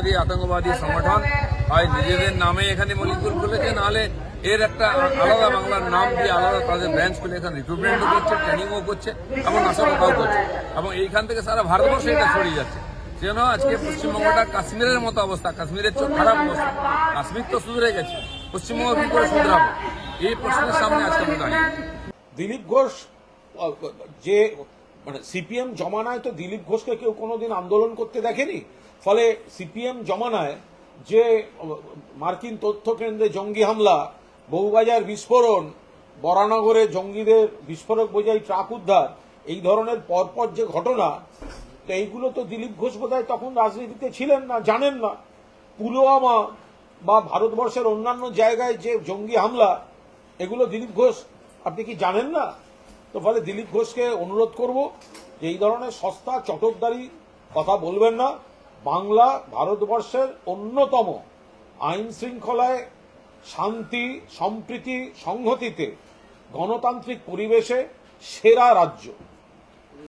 সন্ত্রাসবাদী আতঙ্কবাদী সংগঠন। হয় নিজেদের নামে এখানে মলিকুল খুলেছে, নাহলে এর একটা আলাদা বাংলার নাম দিয়ে আলাদা তাদের ব্রাঞ্চ খুলে এখানে রিক্রুটমেন্টও করছে ট্রেনিংও করছে, এবং নাশকতাও করছে। এবং এইখান থেকে সারা ভারতবর্ষে এটা ছড়িয়ে যাচ্ছে। যেন আজকে পশ্চিমবঙ্গটা কাশ্মীরের মতো অবস্থা, কাশ্মীরের চেয়ে খারাপ অবস্থা। কাশ্মীর তো সুধরে গেছে, পশ্চিমবঙ্গ কি করে শুধরাবো? এই প্রশ্নের সামনে আজকে দিলীপ ঘোষ, যে মানে সিপিএম জমানায় তো দিলীপ ঘোষকে কেউ কোনোদিন আন্দোলন করতে দেখেনি। ফলে সিপিএম জমানায় যে মার্কিন তথ্য কেন্দ্রে জঙ্গি হামলা বহুবাজার বিস্ফোরণ, বরানগরে জঙ্গিদের বিস্ফোরক বোঝাই ট্রাক উদ্ধার, এই ধরনের পরপর যে ঘটনা, তো এইগুলো তো দিলীপ ঘোষ বোধহয় তখন রাজনীতিতে ছিলেন না, জানেন না। পুলওয়ামা বা ভারতবর্ষের অন্যান্য জায়গায় যে জঙ্গি হামলা, এগুলো দিলীপ ঘোষ, আপনি কি জানেন না? তো ফলে দিলীপ ঘোষকে অনুরোধ করব যে এই ধরনের সস্তা, চটকদারি কথা বলবেন না। বাংলা ভারতবর্ষের অন্যতম আইন শৃঙ্খলায় শান্তি, সম্প্রীতি, সংহতিতে গণতান্ত্রিক পরিবেশে সেরা রাজ্য।